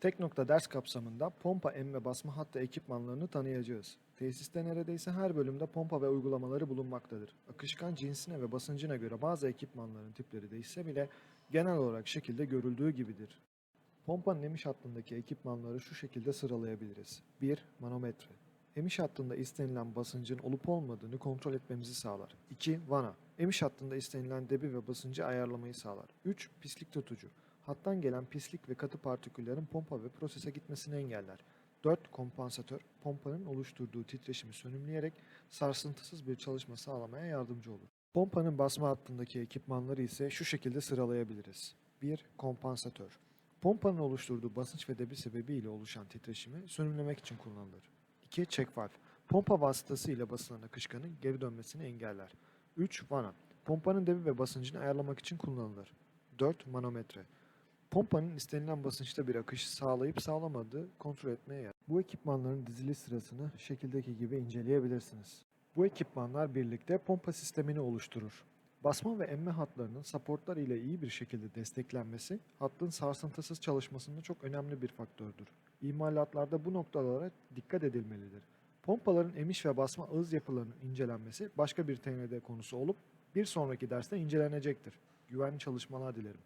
Tek nokta ders kapsamında pompa emme basma hattı ekipmanlarını tanıyacağız. Tesiste neredeyse her bölümde pompa ve uygulamaları bulunmaktadır. Akışkan cinsine ve basıncına göre bazı ekipmanların tipleri değişse bile genel olarak şekilde görüldüğü gibidir. Pompanın emiş hattındaki ekipmanları şu şekilde sıralayabiliriz. 1. Manometre. Emiş hattında istenilen basıncın olup olmadığını kontrol etmemizi sağlar. 2. Vana. Emiş hattında istenilen debi ve basıncı ayarlamayı sağlar. 3. Pislik tutucu. Hattan gelen pislik ve katı partiküllerin pompa ve prosese gitmesini engeller. 4. Kompansatör. Pompanın oluşturduğu titreşimi sönümleyerek sarsıntısız bir çalışma sağlamaya yardımcı olur. Pompanın basma hattındaki ekipmanları ise şu şekilde sıralayabiliriz. 1. Kompansatör. Pompanın oluşturduğu basınç ve debi sebebiyle oluşan titreşimi sönümlemek için kullanılır. 2. Check valve. Pompa vasıtasıyla basılan akışkanın geri dönmesini engeller. 3. Vana. Pompanın debi ve basıncını ayarlamak için kullanılır. 4. Manometre. Pompanın istenilen basınçta bir akış sağlayıp sağlamadığı kontrol etmeye yarar. Bu ekipmanların dizili sırasını şekildeki gibi inceleyebilirsiniz. Bu ekipmanlar birlikte pompa sistemini oluşturur. Basma ve emme hatlarının supportlar ile iyi bir şekilde desteklenmesi, hattın sarsıntısız çalışmasında çok önemli bir faktördür. İmalatlarda bu noktalara dikkat edilmelidir. Pompaların emiş ve basma ağız yapılarının incelenmesi başka bir TND konusu olup bir sonraki derste incelenecektir. Güvenli çalışmalar dilerim.